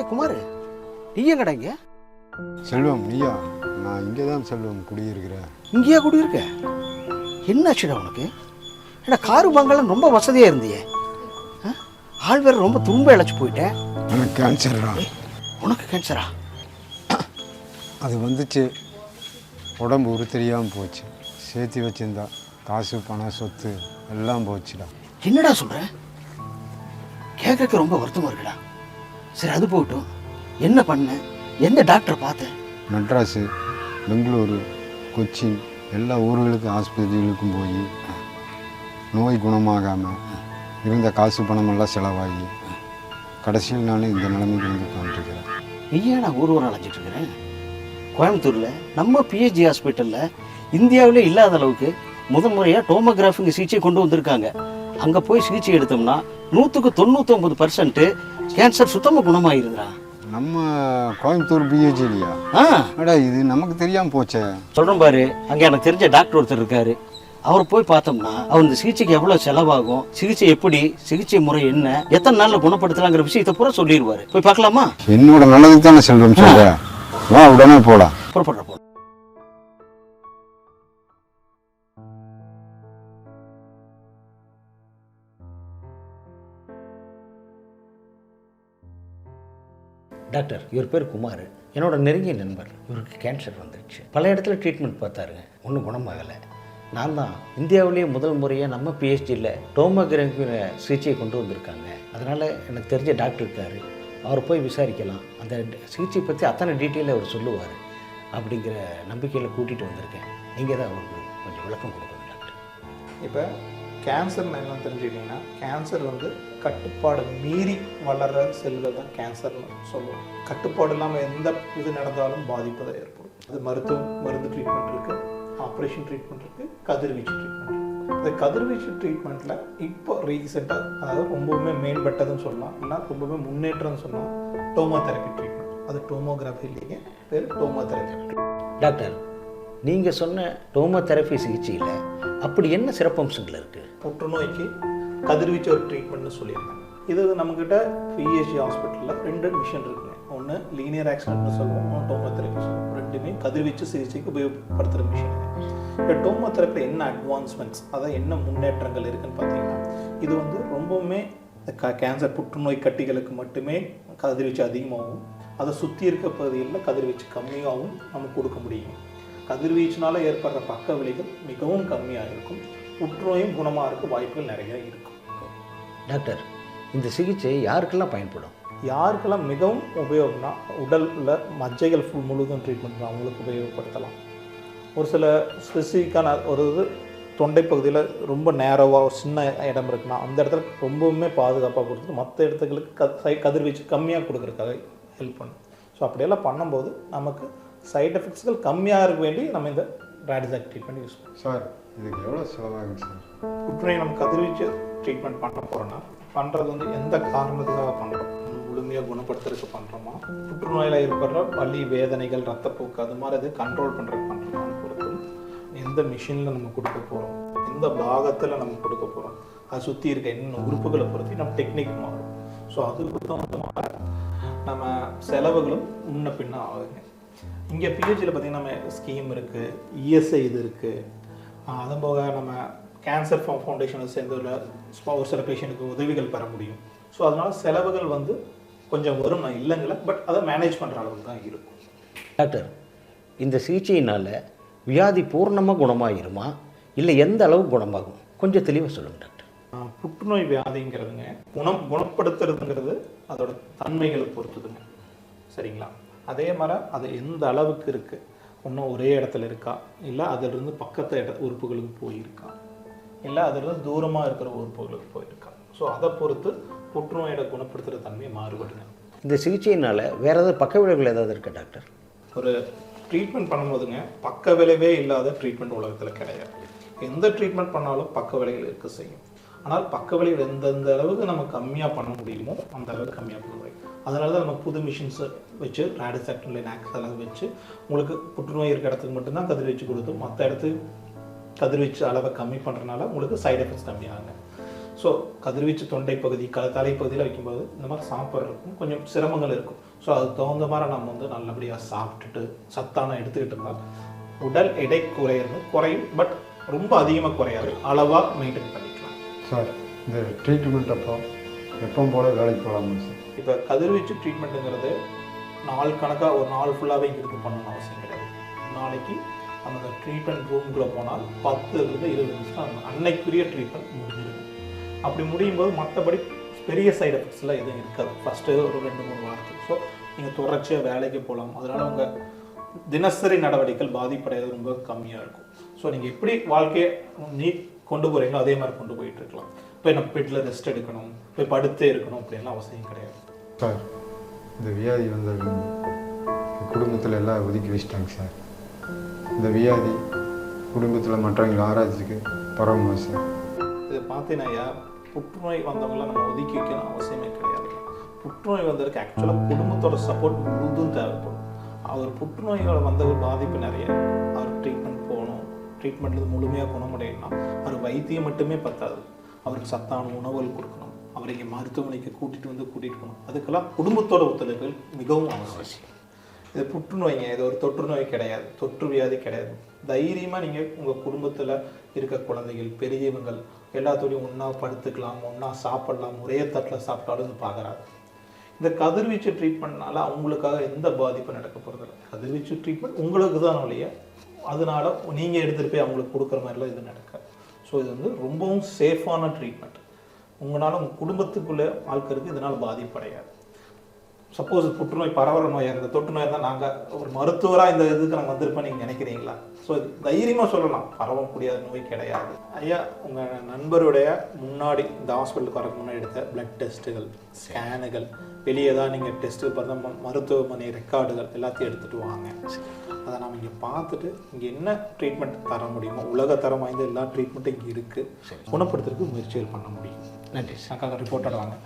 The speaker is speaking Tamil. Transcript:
டேய் குமார் நீ எங்கடா இங்க? செல்வம் நீயா? நான் இங்கே தான் செல்வம் குடியிருக்கிறேன். இங்கேயா குடியிருக்க? என்னாச்சுடா உனக்கு? ஏடா காரு பங்கெல்லாம் ரொம்ப வசதியாக இருந்தியே. ஆ? ஆள் வேற ரொம்ப துரும்ப இழைச்சி போயிட்டேன் எனக்கு கேன்சர்டா. உனக்கு கேன்சரா? அது வந்துச்சு. உடம்பு உரு தெரியாமல் போச்சு. சேர்த்து வச்சிருந்தா காசு பணம் சொத்து எல்லாம் போச்சுடா. என்னடா சொல்ற? கேட்கறதுக்கு ரொம்ப வருத்தமா இருக்குடா. சரி அது போகட்டும். என்ன பண்ண? எந்த டாக்டர் பார்த்த? மெட்ராஸு பெங்களூரு கொச்சின் எல்லா ஊர்களுக்கும் ஆஸ்பத்திரிகளுக்கும் போய் நோய் குணமாகாமல் இருந்த காசு பணமெல்லாம் செலவாகி கடைசியில் நான் இந்த நிலைமைக்கு வந்து உட்காந்துருக்கிறேன் ஏன் நான் ஊர் ஊர் அலைஞ்சிட்டு இருக்கிறேன் கோயம்புத்தூரில் நம்ம பிஹெச்சி ஹாஸ்பிட்டலில் இந்தியாவிலே இல்லாத அளவுக்கு முதல் முறையாக டோமோகிராஃபிங்க சிகிச்சை கொண்டு வந்திருக்காங்க. அங்கே போய் சிகிச்சை எடுத்தோம்னா நூற்றுக்கு தொண்ணூத்தொம்பது பர்சன்ட்டு கேன்சர் சுத்தமாக குணமாயிருதுடா நம்ம கோயம்புத்தூர் பிஹெச் இல்லையா ஆ. அடா இது நமக்கு தெரியாமல் போச்சே. சொல்கிறேன் பாரு அங்கே எனக்கு தெரிஞ்ச டாக்டர் ஒருத்தர் இருக்காரு. அவர் போய் பார்த்தோம்னா அவர் இந்த சிகிச்சைக்கு எவ்வளோ செலவாகும் சிகிச்சை எப்படி சிகிச்சை முறை என்ன எத்தனை நாளில் குணப்படுத்தலாங்கிற விஷயத்தை பூரா சொல்லிடுவாரு. போய் பார்க்கலாமா? என்னோட நல்லதுக்கு தானே செல்வம் சொல்ற. வா உடனே போலாம். புறப்படுற டாக்டர் இவர் பேர் குமார். என்னோட நெருங்கிய நண்பர். இவருக்கு கேன்சர் வந்துருச்சு. பல இடத்துல ட்ரீட்மெண்ட் பார்த்தாருங்க. ஒன்றும் குணமாகலை. நான் தான் இந்தியாவிலேயே முதல் முறையாக நம்ம பிஹெச்டியில் டோமோகிராஃபி சிகிச்சையை கொண்டு வந்திருக்காங்க. அதனால் எனக்கு தெரிஞ்ச டாக்டர் இருக்கார். அவர் போய் விசாரிக்கலாம். அந்த சிகிச்சை பற்றி அத்தனை டீட்டெயிலை அவர் சொல்லுவார். அப்படிங்கிற நம்பிக்கையில் கூட்டிகிட்டு வந்திருக்கேன். நீங்கள் தான் அவருக்கு கொஞ்சம் விளக்கம் கொடுக்கணும் டாக்டர். இப்போ கேன்சர்னு என்னென்னு தெரிஞ்சுக்கிட்டிங்கன்னா கேன்சர் வந்து கட்டுப்பாடு மீறி வளர்கிற செல்கள் தான் கேன்சர்னு சொல்லுவோம். கட்டுப்பாடு இல்லாமல் எந்த இது நடந்தாலும் பாதிப்பு தான் ஏற்படும். அது மருத்துவம் மருந்து ட்ரீட்மெண்ட் இருக்குது ஆப்ரேஷன் ட்ரீட்மெண்ட் இருக்குது கதிர்வீச்சு ட்ரீட்மெண்ட் இந்த கதிர்வீச்சு ட்ரீட்மெண்ட்டில் இப்போ ரீசெண்டாக அதாவது ரொம்பவுமே மேம்பட்டதுன்னு சொல்லலாம். இல்லை ரொம்பவுமே முன்னேற்றம்னு சொல்லலாம். டோமோதெரப்பி ட்ரீட்மெண்ட் அது டோமோகிராஃபி இல்லைங்க பேர் டோமோதெரப்பி டாக்டர் நீங்கள் சொன்ன டோமோதெரபி சிகிச்சையில் அப்படி என்ன சிறப்பம்சங்கள் இருக்குது புற்றுநோய்க்கு கதிர்வீச்சு ஒரு ட்ரீட்மெண்ட்னு சொல்லியிருந்தாங்க இது நம்மக்கிட்ட பிஹெச்சி ஹாஸ்பிட்டலில் ரெண்டு மிஷின் இருக்குங்க. ஒன்று லீனியர் ஆக்சிடென்ட்னு சொல்லுவோம். ஒன்று டோமோதெரப்பி சொல்லுவோம். ரெண்டுமே கதிர்வீச்சு சிகிச்சைக்கு உபயோகப்படுத்துகிற மிஷினுங்க இந்த டோமோதெரப்பியில் என்ன அட்வான்ஸ்மெண்ட்ஸ் அதாவது என்ன முன்னேற்றங்கள் இருக்குன்னு பார்த்தீங்கன்னா இது வந்து ரொம்பவுமே க கேன்சர் புற்றுநோய் கட்டிகளுக்கு மட்டுமே கதிர்வீச்சு அதிகமாகவும் அதை சுற்றி இருக்க பகுதிகளில் கதிர்வீச்சு கம்மியாகவும் நம்ம கொடுக்க முடியும். கதிர்வீச்சினால ஏற்படுற பக்க விளைவுகள் மிகவும் கம்மியாக இருக்கும். புற்றுநோயும் குணமாக இருக்க வாய்ப்புகள் நிறைய இருக்கும். டாக்டர் இந்த சிகிச்சை யாருக்கெல்லாம் பயன்படும்? யாருக்கெல்லாம் மிகவும் உபயோகம்னா உடலில் மஜ்ஜைகள் ஃபுல் முழுதும் ட்ரீட்மெண்ட் அவங்களுக்கு உபயோகப்படுத்தலாம். ஒரு சில ஸ்பெசிஃபிக்கான ஒரு இது தொண்டை பகுதியில் ரொம்ப நேரோவாக ஒரு சின்ன இடம் இருக்குன்னா அந்த இடத்துல ரொம்பவுமே பாதுகாப்பாக கொடுத்து மற்ற இடத்துகளுக்கு க கதிர்வீச்சு கம்மியாக கொடுக்குறதுக்காக ஹெல்ப் பண்ணும். ஸோ அப்படியெல்லாம் பண்ணும்போது நமக்கு சைடு எஃபெக்ட்ஸ்கள் கம்மியாக இருக்க வேண்டி நம்ம இந்த ரேடிசாக் ட்ரீட்மெண்ட் யூஸ் பண்ணுவோம் சார் இதுக்கு எவ்வளோ செலவாகும் சார்? புற்றுநோய் நம்ம கதிர்வீச்சு ட்ரீட்மெண்ட் பண்ண போகிறோன்னா பண்ணுறது வந்து எந்த காரணத்துக்காக பண்ணுறோம் முழுமையாக குணப்படுத்துறதுக்கு பண்ணுறோமா புற்றுநோயில் ஏற்படுற வலி வேதனைகள் ரத்தப்போக்கு அது மாதிரி இது கண்ட்ரோல் பண்ணுறதுக்கு பண்ணுறோமான்னு பொறுத்து எந்த மிஷினில் நம்ம கொடுக்க போகிறோம் எந்த பாகத்தில் நம்ம கொடுக்க போகிறோம் அதை சுற்றி இருக்க என்னென்ன உறுப்புகளை பொறுத்து நம்ம டெக்னிக் மாறும். ஸோ அதுக்கு தகுந்த நம்ம செலவுகளும் முன்ன பின்ன ஆகுங்க இங்கே பிஹெச்சியில் பார்த்தீங்கன்னா நம்ம ஸ்கீம் இருக்குது இஎஸ்ஐ இது இருக்குது அதன் போக நம்ம கேன்சர் ஃபவு ஃபவுண்டேஷனை சேர்ந்து ஒரு சில பேஷண்ட்டுக்கு உதவிகள் பெற முடியும். ஸோ அதனால் செலவுகள் வந்து கொஞ்சம் வரும் நான் இல்லைங்கள பட் அதை மேனேஜ் பண்ணுற அளவுக்கு தான் இருக்கும். டாக்டர் இந்த சிகிச்சையினால் வியாதி பூர்ணமாக குணமாயிருமா? இல்லை எந்த அளவு குணமாகும்? கொஞ்சம் தெளிவாக சொல்லுங்கள் டாக்டர் புற்றுநோய் வியாதிங்கிறதுங்க குணம் குணப்படுத்துறதுங்கிறது அதோட தன்மைகளை பொறுத்துதுங்க. சரிங்களா? அதே மாதிரி அது எந்த அளவுக்கு இருக்குது இன்னும் ஒரே இடத்துல இருக்கா? இல்லை அதிலிருந்து பக்கத்து இட உறுப்புகளுக்கு போயிருக்கா? இல்லை அதிலிருந்து தூரமாக இருக்கிற உறுப்புகளுக்கு போயிருக்கா? ஸோ அதை பொறுத்து புற்றுநோயோட குணப்படுத்துகிற தன்மை மாறுபடுங்க இந்த சிகிச்சையினால் வேறு ஏதாவது பக்க விளைவுகள் ஏதாவது இருக்கா டாக்டர்? ஒரு ட்ரீட்மெண்ட் பண்ணும்போதுங்க பக்க விளைவே இல்லாத ட்ரீட்மெண்ட் உலகத்தில் கிடையாது. எந்த ட்ரீட்மெண்ட் பண்ணாலும் பக்க விளைவுகள் இருக்க செய்யும். ஆனால் பக்க எந்தெந்த அளவுக்கு நம்ம கம்மியாக பண்ண முடியுமோ அந்த அளவுக்கு கம்மியாக பண்ண முடியும். அதனால தான் நம்ம புது மிஷின்ஸை வச்சு ரேடிசெக்டர் நேக்ஸ் எல்லாம் வச்சு உங்களுக்கு புற்றுநோய் இருக்க இடத்துக்கு மட்டும்தான் கதிர்வீச்சு கொடுத்து மற்ற இடத்துக்கு கதிர்வீச்சு அளவை கம்மி பண்ணுறதுனால உங்களுக்கு சைடு எஃபெக்ட்ஸ் கம்மியாகுங்க ஸோ கதிர்வீச்சு தொண்டை பகுதி க தலைப்பகுதியில் வைக்கும்போது இந்த மாதிரி சாப்பிட்றதுக்கும் கொஞ்சம் சிரமங்கள் இருக்கும். ஸோ அதுக்கு தகுந்த மாதிரி நம்ம வந்து நல்லபடியாக சாப்பிட்டுட்டு சத்தான எடுத்துக்கிட்டு இருந்தால் உடல் எடை குறையிறது குறையும் பட் ரொம்ப அதிகமாக குறையாது. அளவாக மெயின்டைன் பண்ணி சார் இந்த ட்ரீட்மெண்ட் அப்போ எப்போ போல் வேலைக்கு போகலாமா சார்? இப்போ கதிர்வீச்சு ட்ரீட்மெண்ட்டுங்கிறது நாள் கணக்காக ஒரு நாள் ஃபுல்லாகவே இருந்து பண்ணணும் அவசியம் கிடையாது. நாளைக்கு அந்த ட்ரீட்மெண்ட் ரூமுக்குள்ளே போனால் பத்துலேருந்து இருபது நிமிஷம் அந்த அன்னைக்குரிய ட்ரீட்மெண்ட் முடிஞ்சிடும். அப்படி முடியும் போது மற்றபடி பெரிய சைடு எஃபெக்ட்ஸ்லாம் எதுவும் இருக்காது. ஃபஸ்ட்டு ஒரு ரெண்டு மூணு வாரத்துக்கு. ஸோ நீங்கள் தொடர்ச்சியாக வேலைக்கு போகலாம். அதனால் உங்கள் தினசரி நடவடிக்கைகள் பாதிப்படையாது ரொம்ப கம்மியாக இருக்கும். ஸோ நீங்கள் எப்படி வாழ்க்கையை நீ கொண்டு போகிறீங்களோ அதே மாதிரி கொண்டு போயிட்டு இருக்கலாம். போய் நம்ம பெட்டில் ரெஸ்ட் எடுக்கணும். போய் படுத்தே இருக்கணும் அப்படின்லாம் அவசியம் கிடையாது. சார் இந்த வியாதி வந்தது குடும்பத்தில் எல்லாம் ஒதுக்கி வச்சிட்டாங்க சார். இந்த வியாதி குடும்பத்தில் மற்றவங்களை ஆராய்ச்சிக்கு பரவுமா சார்? இதை பார்த்தீங்கன்னா புற்றுநோய் வந்தவங்களாம் நம்ம ஒதுக்கி வைக்கணும் அவசியமே கிடையாது. புற்றுநோய் வந்ததுக்கு ஆக்சுவலாக குடும்பத்தோட சப்போர்ட் முழுதும் தேவைப்படும். அவர் புற்றுநோய்களை வந்த ஒரு பாதிப்பு நிறைய. அவர் ட்ரீட்மெண்ட் ட்ரீட்மெண்ட்டில் ட்ரீட்மெண்ட்லேருந்து முழுமையாக குணமடையணும்னா அவர் வைத்தியம் மட்டுமே பத்தாது. அவருக்கு சத்தான உணவுகள் கொடுக்கணும். அவரை இங்கே மருத்துவமனைக்கு கூட்டிகிட்டு வந்து கூட்டிகிட்டு போகணும். அதுக்கெல்லாம் குடும்பத்தோட ஒத்துழைப்புகள் மிகவும் அவசியம். இது புற்றுநோய்ங்க இது ஒரு தொற்று நோய் கிடையாது. தொற்று வியாதி கிடையாது. தைரியமாக நீங்கள் உங்கள் குடும்பத்தில் இருக்க குழந்தைகள் பெரியவங்கள் எல்லாத்தோடையும் ஒன்றா படுத்துக்கலாம் ஒன்றா சாப்பிடலாம் ஒரே தட்டில் சாப்பிட்டாலும் இது பார்க்குறாங்க இந்த கதிர்வீச்சு ட்ரீட்மெண்ட்னால அவங்களுக்காக எந்த பாதிப்பும் நடக்க போகிறதில்ல கதிர்வீச்சு ட்ரீட்மெண்ட் உங்களுக்கு தான் ஒழிய அதனால நீங்கள் எடுத்துகிட்டு போய் அவங்களுக்கு கொடுக்குற மாதிரிலாம் இது நடக்காது. ஸோ இது வந்து ரொம்பவும் சேஃபான ட்ரீட்மெண்ட் உங்களால் உங்கள் குடும்பத்துக்குள்ளே ஆட்களுக்கு இதனால் பாதிப்படையாது. சப்போஸ் புற்றுநோய் பரவற நோயாக இருக்குது தொற்று நோய் தான் நாங்கள் ஒரு மருத்துவராக இந்த இதுக்கு நாங்கள் வந்திருப்போம் நீங்கள் நினைக்கிறீங்களா? ஸோ தைரியமாக சொல்லலாம். பரவக்கூடிய நோய் கிடையாது. ஐயா உங்கள் நண்பருடைய முன்னாடி இந்த ஹாஸ்பிட்டலுக்கு வரக்கு முன்னாடி எடுத்த பிளட் டெஸ்ட்டுகள் ஸ்கேனுகள் வெளியே தான் நீங்கள் டெஸ்ட்டு பார்த்தா மருத்துவமனை ரெக்கார்டுகள் எல்லாத்தையும் எடுத்துகிட்டு வாங்க. அதை நாம் இங்கே பார்த்துட்டு இங்கே என்ன ட்ரீட்மெண்ட் தர முடியுமோ உலக தரம் வாய்ந்த எல்லா ட்ரீட்மெண்ட்டும் இங்கே இருக்குது குணப்படுத்துறதுக்கு முயற்சிகள் பண்ண முடியும். நன்றி அக்கா ரிப்போர்ட்டட் வாங்க.